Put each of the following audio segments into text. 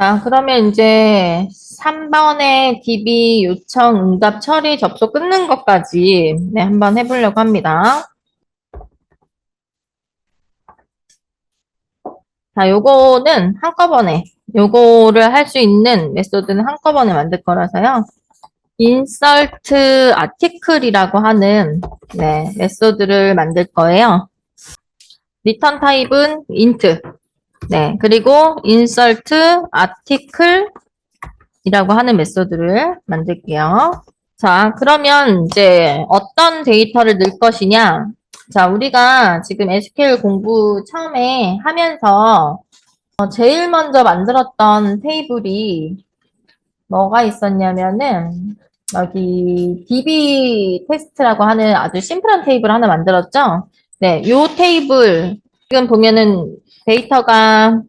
자, 그러면 이제 3번의 DB 요청 응답 처리 접속 끊는 것까지 네, 한번 해보려고 합니다. 자, 요거는 한꺼번에, 요거를 할 수 있는 메소드는 한꺼번에 만들 거라서요. insert article이라고 하는 네, 메소드를 만들 거예요. return 타입은 int. 네, 그리고 insert article 이라고 하는 메소드를 만들게요. 자, 그러면 이제 어떤 데이터를 넣을 것이냐? 자, 우리가 지금 SQL 공부 처음에 하면서 어, 제일 먼저 만들었던 테이블이 뭐가 있었냐면은 여기 DB 테스트라고 하는 아주 심플한 테이블 하나 만들었죠? 네, 요 테이블 지금 보면은 데이터가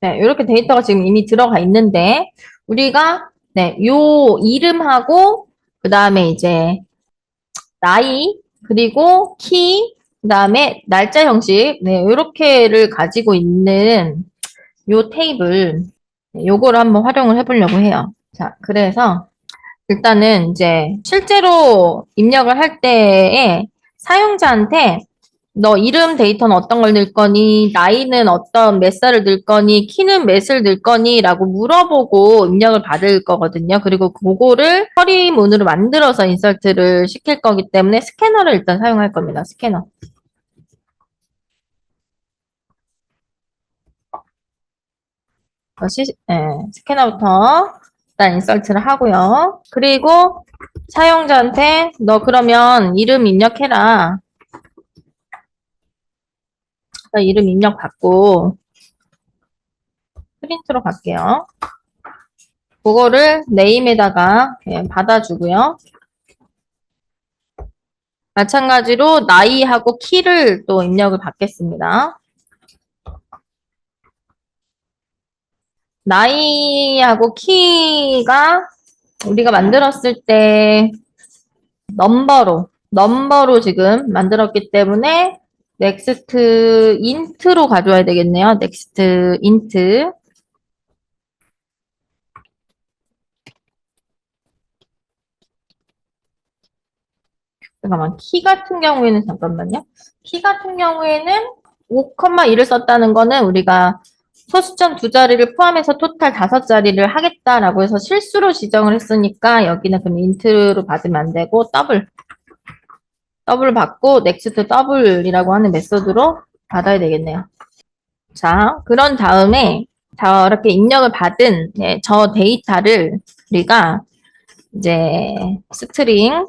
네, 이렇게 데이터가 지금 이미 들어가 있는데 우리가 네, 요 이름하고 그 다음에 이제 나이 그리고 키 그다음에 날짜 형식 네, 요렇게를 가지고 있는 요 테이블 네, 요거를 한번 활용을 해보려고 해요. 자, 그래서 일단은 이제 실제로 입력을 할 때에 사용자한테 너 이름 데이터는 어떤 걸 넣을 거니, 나이는 어떤 몇 살을 넣을 거니, 키는 몇을 넣을 거니 라고 물어보고 입력을 받을 거거든요. 그리고 그거를 처리문으로 만들어서 인설트를 시킬 거기 때문에 스캐너를 일단 사용할 겁니다. 스캐너. 어, 시, 예, 스캐너부터 일단 인설트를 하고요. 그리고 사용자한테 너 그러면 이름 입력해라. 이름 입력 받고 프린트로 갈게요. 그거를 네임에다가 예, 받아주고요. 마찬가지로 나이하고 키를 또 입력을 받겠습니다. 나이하고 키가 우리가 만들었을 때 넘버로 넘버로 지금 만들었기 때문에 넥스트 인트로 가져와야 되겠네요. 넥스트 인트 잠깐만 키 같은 경우에는 잠깐만요. 키 같은 경우에는 5,1을 썼다는 거는 우리가 소수점 두 자리를 포함해서 토탈 다섯 자리를 하겠다라고 해서 실수로 지정을 했으니까 여기는 그럼 인트로 받으면 안 되고 더블 더블 받고 넥스트 더블이라고 하는 메소드로 받아야 되겠네요. 자, 그런 다음에 저렇게 입력을 받은 네, 저 데이터를 우리가 이제 스트링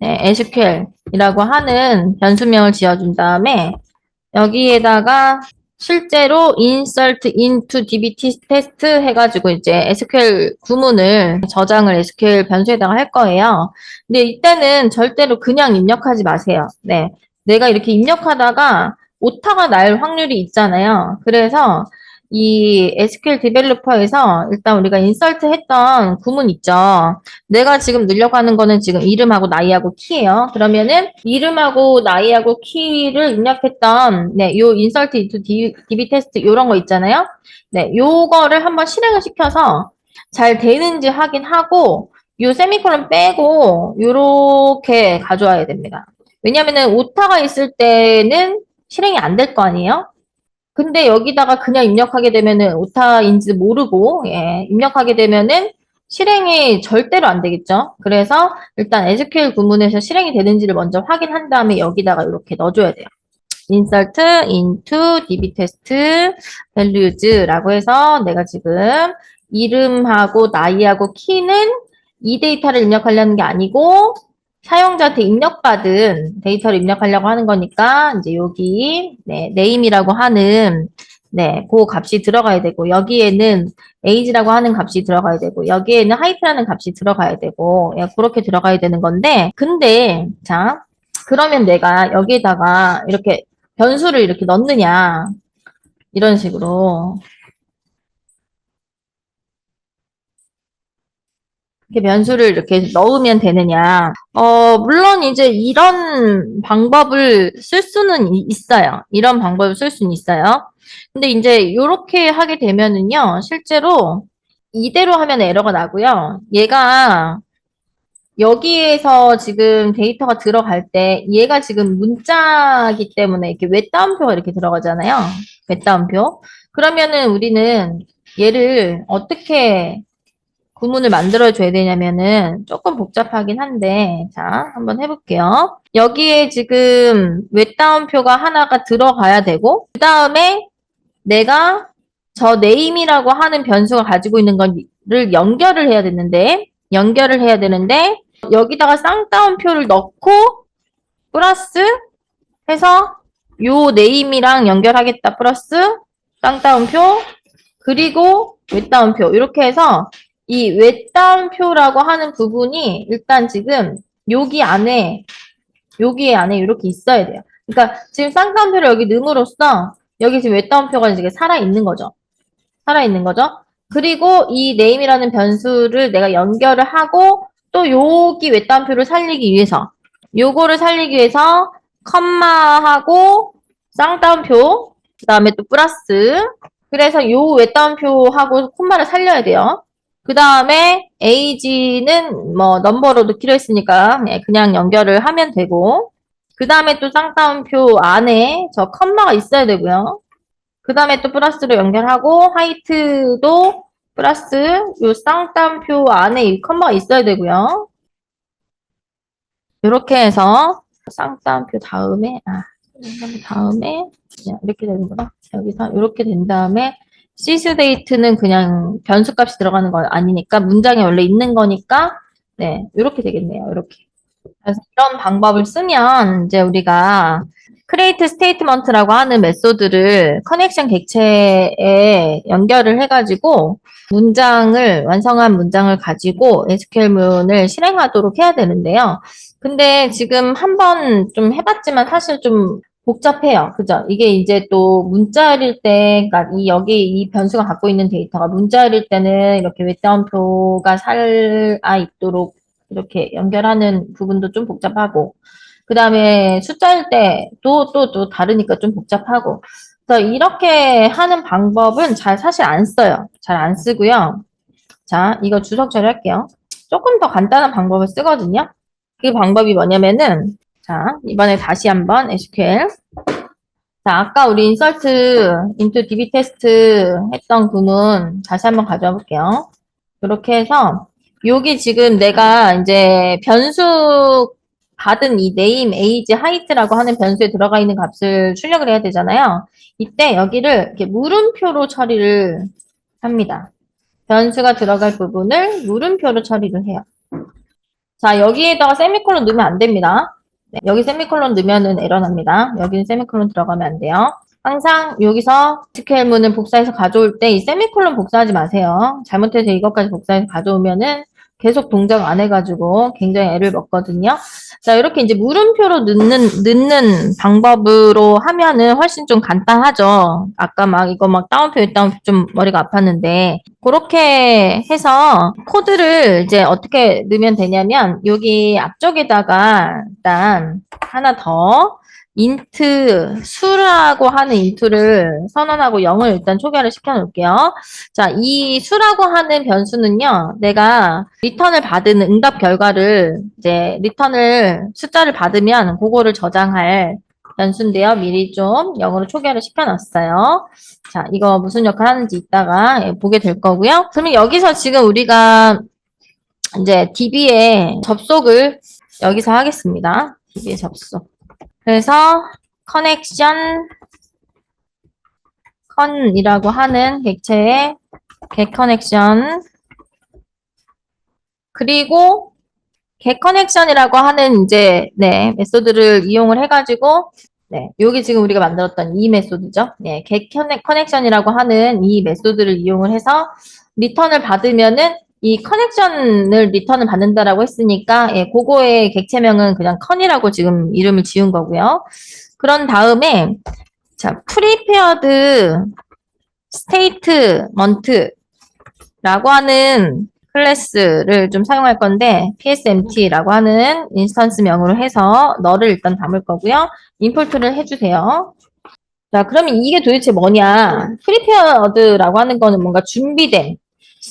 네, SQL이라고 하는 변수명을 지어준 다음에 여기에다가 실제로 insert into db test 해가지고 이제 SQL 구문을 저장을 SQL 변수에다가 할 거예요. 근데 이때는 절대로 그냥 입력하지 마세요. 네. 내가 이렇게 입력하다가 오타가 날 확률이 있잖아요. 그래서 이 SQL 디벨로퍼에서 일단 우리가 인설트 했던 구문 있죠. 내가 지금 넣으려고 하는 거는 지금 이름하고 나이하고 키예요. 그러면은 이름하고 나이하고 키를 입력했던 네, 요 인설트 인투 DB 테스트 요런 거 있잖아요. 네, 요거를 한번 실행을 시켜서 잘 되는지 확인하고 요 세미콜론 빼고 요렇게 가져와야 됩니다. 왜냐면은 오타가 있을 때는 실행이 안 될 거 아니에요? 근데 여기다가 그냥 입력하게 되면은 오타인지 모르고 예, 입력하게 되면은 실행이 절대로 안 되겠죠. 그래서 일단 SQL 구문에서 실행이 되는지를 먼저 확인한 다음에 여기다가 이렇게 넣어줘야 돼요. insert into db test values라고 해서 내가 지금 이름하고 나이하고 키는 이 데이터를 입력하려는 게 아니고 사용자한테 입력받은 데이터를 입력하려고 하는 거니까 이제 여기 네, name이라고 하는 네, 그 값이 들어가야 되고 여기에는 age라고 하는 값이 들어가야 되고 여기에는 height라는 값이 들어가야 되고 예, 그렇게 들어가야 되는 건데 근데 자 그러면 내가 여기에다가 이렇게 변수를 이렇게 넣느냐 이런 식으로 이렇게 변수를 이렇게 넣으면 되느냐. 어, 물론 이제 이런 방법을 쓸 수는 이- 있어요. 이런 방법을 쓸 수는 있어요. 근데 이제 이렇게 하게 되면은요, 실제로 이대로 하면 에러가 나고요. 얘가 여기에서 지금 데이터가 들어갈 때 얘가 지금 문자기 때문에 이렇게 외따옴표가 이렇게 들어가잖아요. 외따옴표. 그러면은 우리는 얘를 어떻게 구문을 만들어 줘야 되냐면은 조금 복잡하긴 한데 자 한번 해볼게요. 여기에 지금 외따옴표가 하나가 들어가야 되고 그 다음에 내가 저 name이라고 하는 변수가 가지고 있는 거를 연결을 해야 되는데 연결을 해야 되는데 여기다가 쌍따옴표를 넣고 플러스 해서 요 name이랑 연결하겠다 플러스 쌍따옴표 그리고 외따옴표 이렇게 해서 이 외따옴표라고 하는 부분이 일단 지금 여기 안에 여기 안에 이렇게 있어야 돼요. 그러니까 지금 쌍따옴표를 여기 넣음으로써 여기 지금 외따옴표가 이제 살아 있는 거죠. 살아 있는 거죠. 그리고 이 name이라는 변수를 내가 연결을 하고 또 여기 외따옴표를 살리기 위해서 요거를 살리기 위해서 컴마하고 쌍따옴표 그다음에 또 플러스 그래서 요 외따옴표하고 콤마를 살려야 돼요. 그 다음에 age는 뭐 넘버로 넣기로 했으니까 네, 그냥 연결을 하면 되고 그 다음에 또 쌍따옴표 안에 저 컴마가 있어야 되고요. 그 다음에 또 플러스로 연결하고 하이트도 플러스 요 쌍따옴표 안에 이 컴마가 있어야 되고요. 이렇게 해서 쌍따옴표 다음에 아 다음에 이렇게 되는구나. 여기서 이렇게 된 다음에 시스데이트는 그냥 변수값이 들어가는 건 아니니까 문장에 원래 있는 거니까 네 이렇게 되겠네요. 이렇게. 그래서 이런 방법을 쓰면 이제 우리가 create statement라고 하는 메소드를 커넥션 객체에 연결을 해가지고 문장을 완성한 문장을 가지고 SQL문을 실행하도록 해야 되는데요. 근데 지금 한번 좀 해봤지만 사실 좀 복잡해요. 그죠? 이게 이제 또 문자일 때, 그러니까 이 여기 이 변수가 갖고 있는 데이터가 문자일 때는 이렇게 외따옴표가 살아 있도록 이렇게 연결하는 부분도 좀 복잡하고, 그 다음에 숫자일 때도 또 또 다르니까 좀 복잡하고. 그래서 이렇게 하는 방법은 잘 사실 안 써요. 잘 안 쓰고요. 자, 이거 주석 처리할게요. 조금 더 간단한 방법을 쓰거든요. 그 방법이 뭐냐면은, 자, 이번에 다시 한번 SQL. 자, 아까 우리 insert into db 테스트 했던 구문 다시 한번 가져와 볼게요. 이렇게 해서 여기 지금 내가 이제 변수 받은 이 name, age, height라고 하는 변수에 들어가 있는 값을 출력을 해야 되잖아요. 이때 여기를 이렇게 물음표로 처리를 합니다. 변수가 들어갈 부분을 물음표로 처리를 해요. 자, 여기에다가 세미콜론 넣으면 안 됩니다. 네, 여기 세미콜론 넣으면은 에러 납니다. 여기는 세미콜론 들어가면 안 돼요. 항상 여기서 SQL문을 복사해서 가져올 때 이 세미콜론 복사하지 마세요. 잘못해서 이것까지 복사해서 가져오면은 계속 동작 안 해가지고 굉장히 애를 먹거든요. 자, 이렇게 이제 물음표로 넣는, 넣는 방법으로 하면은 훨씬 좀 간단하죠. 아까 막 이거 막 다운표, 다운표 좀 머리가 아팠는데, 그렇게 해서 코드를 이제 어떻게 넣으면 되냐면, 여기 앞쪽에다가 일단 하나 더, 인트, 수라고 하는 인트를 선언하고 0을 일단 초기화를 시켜 놓을게요. 자, 이 수라고 하는 변수는요, 내가 리턴을 받은 응답 결과를 이제 리턴을 숫자를 받으면 그거를 저장할 변수인데요. 미리 좀 0으로 초기화를 시켜놨어요. 자, 이거 무슨 역할 하는지 이따가 예, 보게 될 거고요. 그러면 여기서 지금 우리가 이제 DB에 접속을 여기서 하겠습니다. DB에 접속. 그래서 커넥션 컨이라고 하는 객체의 get 커넥션 그리고 get 커넥션이라고 하는 이제 네 메소드를 이용을 해가지고 네 여기 지금 우리가 만들었던 이 메소드죠. 네 get 커넥션이라고 하는 이 메소드를 이용을 해서 리턴을 받으면은 이 커넥션을 리턴을 받는다라고 했으니까 예, 그거의 객체명은 그냥 컨이라고 지금 이름을 지은 거고요. 그런 다음에 자 prepared statement라고 하는 클래스를 좀 사용할 건데 psempty라고 하는 인스턴스명으로 해서 너를 일단 담을 거고요. 임포트를 해주세요. 자, 그러면 이게 도대체 뭐냐? 프리페어드라고 하는 거는 뭔가 준비된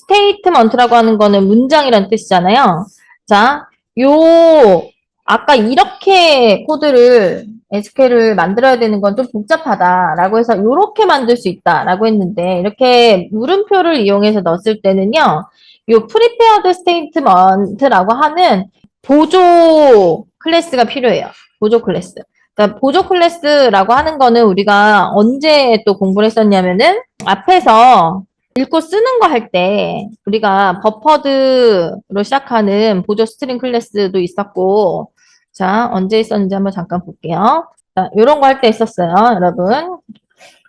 스테이트먼트라고 하는 거는 문장이라는 뜻이잖아요. 자, 요 아까 이렇게 코드를 SQL을 만들어야 되는 건 좀 복잡하다라고 해서 이렇게 만들 수 있다라고 했는데 이렇게 물음표를 이용해서 넣었을 때는요. 요 prepared statement라고 하는 보조 클래스가 필요해요. 보조 클래스. 그러니까 보조 클래스라고 하는 거는 우리가 언제 또 공부를 했었냐면은 앞에서 읽고 쓰는 거 할 때 우리가 버퍼드로 시작하는 보조 스트링 클래스도 있었고 자 언제 있었는지 한번 잠깐 볼게요. 자, 요런 거 할 때 있었어요, 여러분.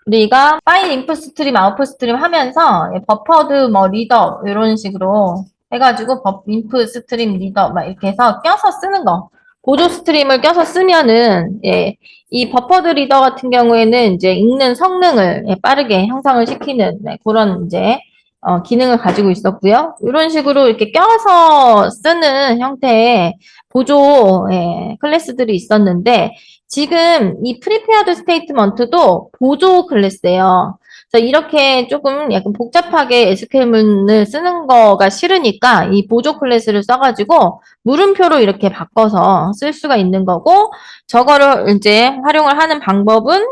우리가 파일 인풋 스트림, 아웃풋 스트림 하면서 버퍼드 뭐 리더 이런 식으로 해가지고 버 인풋 스트림 리더 막 이렇게 해서 껴서 쓰는 거. 보조 스트림을 껴서 쓰면은 예, 이 버퍼드 리더 같은 경우에는 이제 읽는 성능을 예, 빠르게 형성을 시키는 네, 그런 이제 어, 기능을 가지고 있었고요. 이런 식으로 이렇게 껴서 쓰는 형태의 보조 예, 클래스들이 있었는데 지금 이 프리페어드 스테이트먼트도 보조 클래스예요. 그래서 이렇게 조금 약간 복잡하게 SQL문을 쓰는 거가 싫으니까 이 보조 클래스를 써가지고 물음표로 이렇게 바꿔서 쓸 수가 있는 거고 저거를 이제 활용을 하는 방법은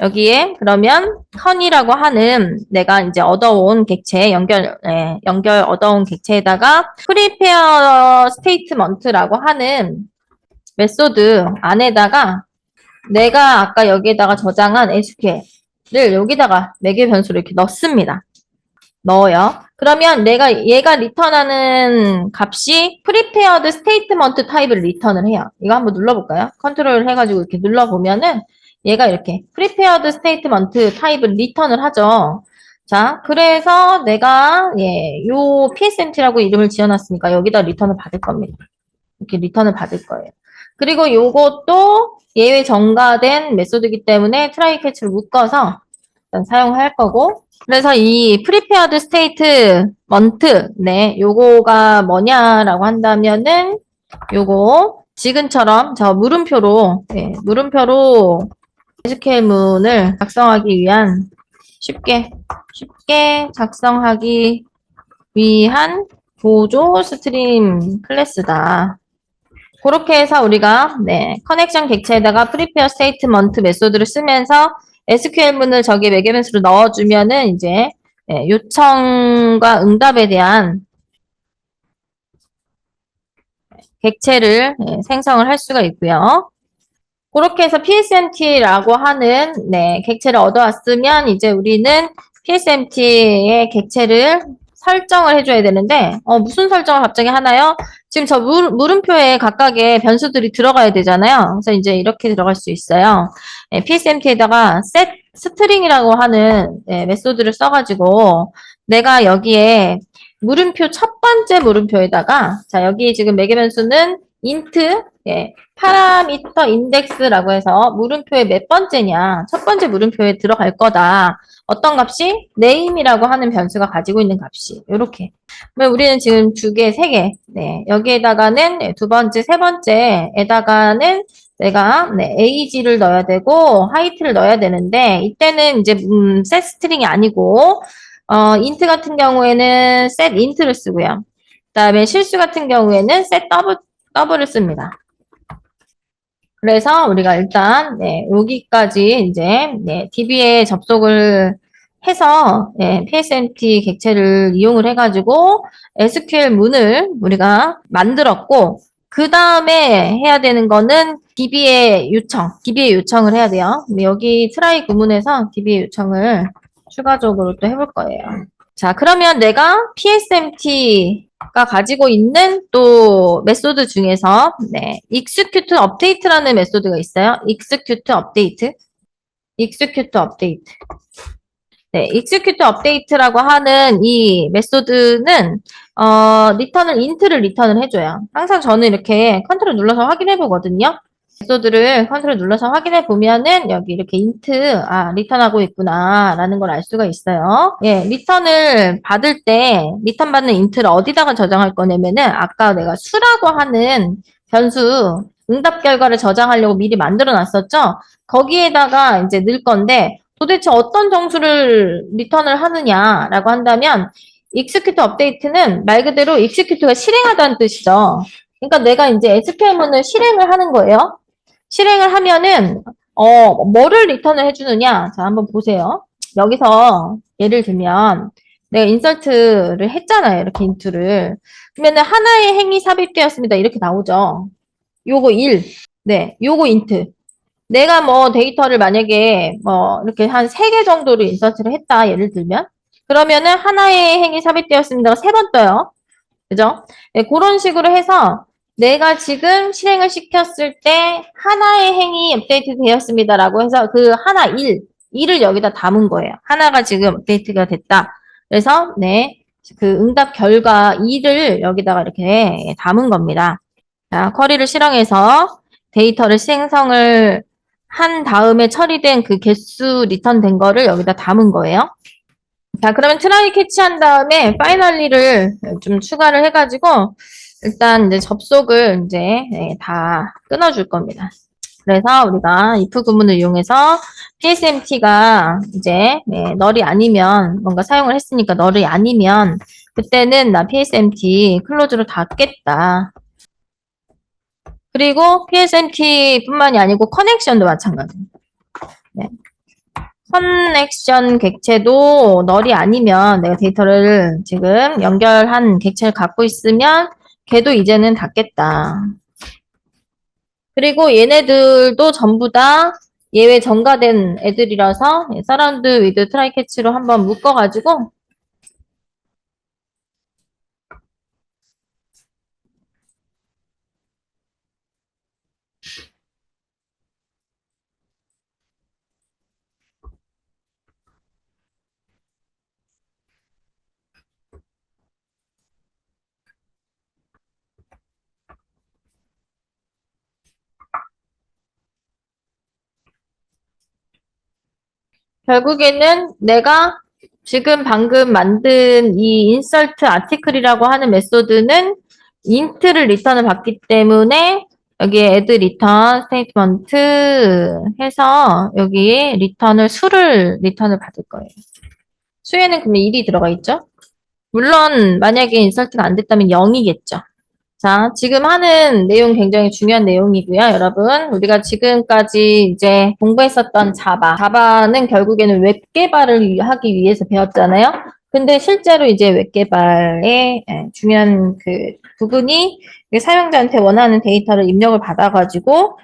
여기에 그러면 컨이라고 하는 내가 이제 얻어온 객체 연결 예, 연결 얻어온 객체에다가 프리페어 스테이트먼트라고 하는 메소드 안에다가 내가 아까 여기에다가 저장한 SQL 을 여기다가 매개 변수를 이렇게 넣습니다. 넣어요. 그러면 내가 얘가 리턴하는 값이 prepared statement 타입을 리턴을 해요. 이거 한번 눌러볼까요? 컨트롤 해가지고 이렇게 눌러보면은 얘가 이렇게 prepared statement 타입을 리턴을 하죠. 자, 그래서 내가 예, 요 psmt라고 이름을 지어놨으니까 여기다 리턴을 받을 겁니다. 이렇게 리턴을 받을 거예요. 그리고 요것도 예외 정가된 메소드이기 때문에 트라이 캐치를 묶어서 일단 사용할 거고 그래서 이 prepared statement 네 요거가 뭐냐라고 한다면은 요거 지금처럼 저 물음표로 네, 물음표로 SQL문을 작성하기 위한 쉽게 쉽게 작성하기 위한 보조 스트림 클래스다. 그렇게 해서 우리가 네, 커넥션 객체에다가 프리페어 스테이트먼트 메소드를 쓰면서 SQL문을 저기 매개변수로 넣어주면은 이제 네, 요청과 응답에 대한 객체를 네, 생성을 할 수가 있고요. 그렇게 해서 PSMT라고 하는 네, 객체를 얻어왔으면 이제 우리는 PSMT의 객체를 설정을 해줘야 되는데 어, 무슨 설정을 갑자기 하나요? 지금 저 물, 물음표에 각각의 변수들이 들어가야 되잖아요. 그래서 이제 이렇게 들어갈 수 있어요. 네, PSMT에다가 set string이라고 하는 네, 메소드를 써가지고 내가 여기에 물음표 첫 번째 물음표에다가 자 여기 지금 매개 변수는 int 예, 파라미터 인덱스라고 해서 물음표의 몇 번째냐 첫 번째 물음표에 들어갈 거다. 어떤 값이 name이라고 하는 변수가 가지고 있는 값이 이렇게. 우리는 지금 두 개, 세 개. 네, 여기에다가는 네, 두 번째, 세 번째에다가는 내가 네, ag를 넣어야 되고 하이트를 넣어야 되는데 이때는 이제 음, set 스트링이 아니고 어, int 같은 경우에는 set int를 쓰고요. 그다음에 실수 같은 경우에는 set double, double을 씁니다. 그래서 우리가 일단 네, 여기까지 이제 네, DB에 접속을 해서 네, PSMT 객체를 이용을 해가지고 SQL 문을 우리가 만들었고 그 다음에 해야 되는 거는 DB의 요청, DB의 요청을 해야 돼요. 여기 트라이 구문에서 DB의 요청을 추가적으로 또 해볼 거예요. 자, 그러면 내가 PSMT 가 가지고 있는 또 메소드 중에서 네, execute update라는 메소드가 있어요. execute update. execute update. 네, execute update라고 하는 이 메소드는 어, 리턴을 int를 리턴을 해 줘요. 항상 저는 이렇게 컨트롤 눌러서 확인해 보거든요. 메소드를 컨트롤 눌러서 확인해 보면은 여기 이렇게 인트 아 리턴하고 있구나라는 걸 알 수가 있어요. 예, 리턴을 받을 때 리턴 받는 인트를 어디다가 저장할 거냐면은 아까 내가 수라고 하는 변수 응답 결과를 저장하려고 미리 만들어 놨었죠. 거기에다가 이제 넣을 건데 도대체 어떤 정수를 리턴을 하느냐라고 한다면 execute 업데이트는 말 그대로 execute가 실행하다는 뜻이죠. 그러니까 내가 이제 SQL문을 실행을 하는 거예요. 실행을 하면은 어 뭐를 리턴을 해주느냐? 자 한번 보세요. 여기서 예를 들면 내가 인설트를 했잖아요. 이렇게 인트를 그러면은 하나의 행이 삽입되었습니다. 이렇게 나오죠. 요거 1. 네, 요거 인트. 내가 뭐 데이터를 만약에 뭐 이렇게 한 세 개 정도를 인서트를 했다. 예를 들면 그러면은 하나의 행이 삽입되었습니다가 세 번 떠요. 그죠? 네, 그런 식으로 해서 내가 지금 실행을 시켰을 때 하나의 행이 업데이트 되었습니다라고 해서 그 하나 1, 1을 여기다 담은 거예요. 하나가 지금 업데이트가 됐다. 그래서 네, 그 응답 결과 2를 여기다가 이렇게 담은 겁니다. 자, 쿼리를 실행해서 데이터를 생성을 한 다음에 처리된 그 개수 리턴 된 거를 여기다 담은 거예요. 자, 그러면 트라이 캐치한 다음에 파이널리를 좀 추가를 해가지고 일단 이제 접속을 이제 네, 다 끊어줄 겁니다. 그래서 우리가 if 구문을 이용해서 PSMT가 이제 네, 널이 아니면 뭔가 사용을 했으니까 널이 아니면 그때는 나 PSMT 클로즈로 닫겠다. 그리고 PSMT뿐만이 아니고 커넥션도 마찬가지입니다. 네. 커넥션 객체도 널이 아니면 내가 데이터를 지금 연결한 객체를 갖고 있으면 걔도 이제는 닫겠다. 그리고 얘네들도 전부 다 예외 전가된 애들이라서 사라운드 위드 트라이 캐치로 한번 묶어가지고 결국에는 내가 지금 방금 만든 이 insert article이라고 하는 메소드는 int를 리턴을 받기 때문에 여기에 add return statement 해서 여기 리턴을 수를 리턴을 받을 거예요. 수에는 그러면 1이 들어가 있죠? 물론 만약에 insert가 안 됐다면 0이겠죠. 자, 지금 하는 내용 굉장히 중요한 내용이고요, 여러분. 우리가 지금까지 이제 공부했었던 자바. 자바는 결국에는 웹 개발을 하기 위해서 배웠잖아요. 근데 실제로 이제 웹 개발의 예, 중요한 그 부분이 사용자한테 원하는 데이터를 입력을 받아가지고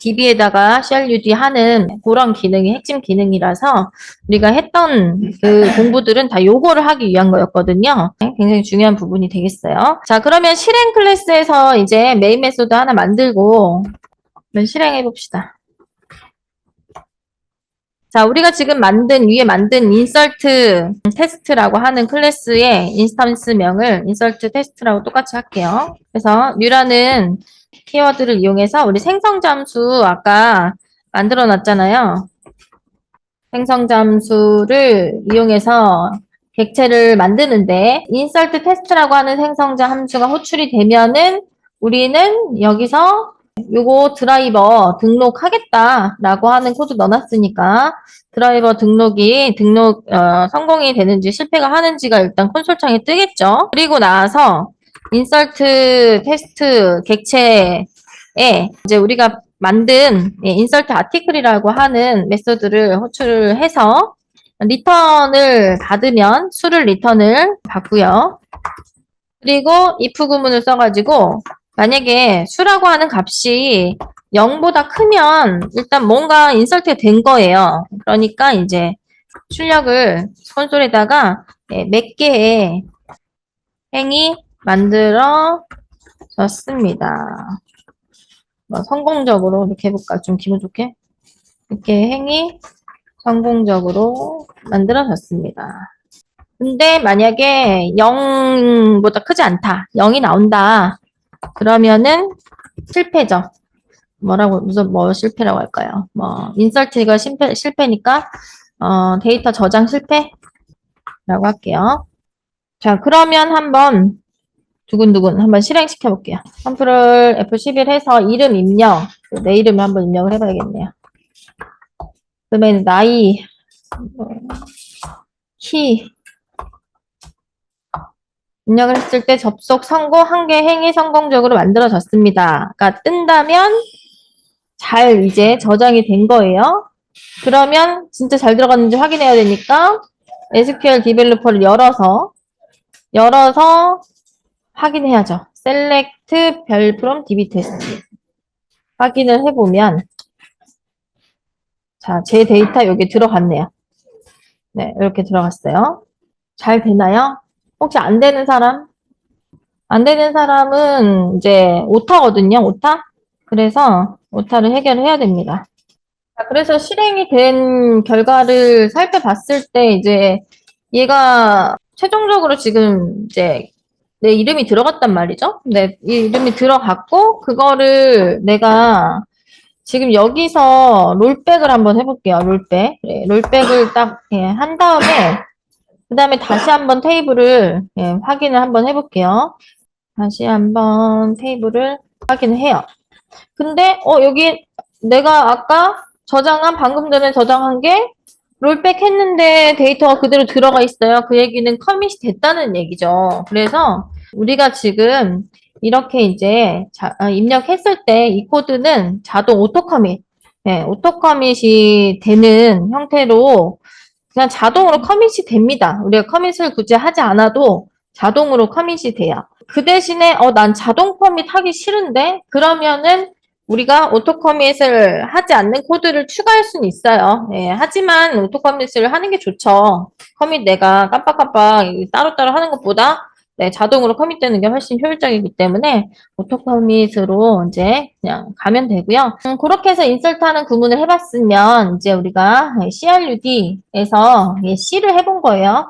DB에다가 CRUD 하는 그런 기능이 핵심 기능이라서 우리가 했던 그 공부들은 다 요거를 하기 위한 거였거든요. 굉장히 중요한 부분이 되겠어요. 자, 그러면 실행 클래스에서 이제 메인 메소드 하나 만들고 실행해 봅시다. 자, 우리가 지금 만든, 위에 만든 insert test라고 하는 클래스의 인스턴스명을 insert test라고 똑같이 할게요. 그래서 뉴라는 키워드를 이용해서 우리 생성 잠수 아까 만들어 놨잖아요. 생성 잠수를 이용해서 객체를 만드는데 insert test라고 하는 생성자 함수가 호출이 되면은 우리는 여기서 요거 드라이버 등록하겠다라고 하는 코드 넣어놨으니까 드라이버 등록이 등록 어, 성공이 되는지 실패가 하는지가 일단 콘솔 창에 뜨겠죠. 그리고 나서 인설트 테스트 객체에 이제 우리가 만든 인설트 아티클이라고 하는 메소드를 호출을 해서 리턴을 받으면 수를 리턴을 받고요. 그리고 if 구문을 써가지고 만약에 수라고 하는 값이 0보다 크면 일단 뭔가 인설트가 된 거예요. 그러니까 이제 출력을 콘솔에다가 네, 몇 개의 행이 만들어졌습니다. 뭐 성공적으로 이렇게 해볼까? 좀 기분 좋게. 이렇게 행이 성공적으로 만들어졌습니다. 근데 만약에 0보다 크지 않다. 0이 나온다. 그러면은 실패죠. 뭐라고 무슨 뭐 실패라고 할까요? 뭐 인설트가 실패 실패니까 어, 데이터 저장 실패 라고 할게요. 자, 그러면 한번 두근두근 한번 실행시켜 볼게요. 컴프를 F11 해서 이름 입력, 내 이름을 한번 입력을 해봐야겠네요. 그러면 나이, 뭐, 키, 입력을 했을 때 접속 성공, 한개 행위 성공적으로 만들어졌습니다.가 뜬다면 잘 이제 저장이 된 거예요. 그러면 진짜 잘 들어갔는지 확인해야 되니까 SQL 디벨로퍼를 열어서 열어서 확인해야죠. select 별 from db test 확인을 해보면 자, 제 데이터 여기 들어갔네요. 네, 이렇게 들어갔어요. 잘 되나요? 혹시 안 되는 사람? 안 되는 사람은 이제 오타거든요, 오타. 그래서 오타를 해결해야 됩니다. 자, 그래서 실행이 된 결과를 살펴봤을 때 이제 얘가 최종적으로 지금 이제 내 이름이 들어갔단 말이죠. 내 이름이 들어갔고 그거를 내가 지금 여기서 롤백을 한번 해볼게요. 롤백. 네, 롤백을 딱 예, 한 다음에 그 다음에 다시 한번 테이블을 예, 확인을 한번 해볼게요. 다시 한번 테이블을 확인을 해요. 근데 어 여기 내가 아까 저장한 방금 전에 저장한 게 롤백 했는데 데이터가 그대로 들어가 있어요. 그 얘기는 커밋이 됐다는 얘기죠. 그래서 우리가 지금 이렇게 이제 자- 아, 입력했을 때 이 코드는 자동 오토 커밋, 네, 오토 커밋이 되는 형태로 그냥 자동으로 커밋이 됩니다. 우리가 커밋을 굳이 하지 않아도 자동으로 커밋이 돼요. 그 대신에 어, 난 자동 커밋 하기 싫은데 그러면은 우리가 오토 커밋을 하지 않는 코드를 추가할 수는 있어요. 예, 하지만 오토 커밋을 하는 게 좋죠. 커밋 내가 깜빡깜빡 따로따로 하는 것보다 네, 자동으로 커밋되는 게 훨씬 효율적이기 때문에 오토 커밋으로 이제 그냥 가면 되고요. 음, 그렇게 해서 인설트하는 구문을 해봤으면 이제 우리가 CRUD에서 C를 해본 거예요.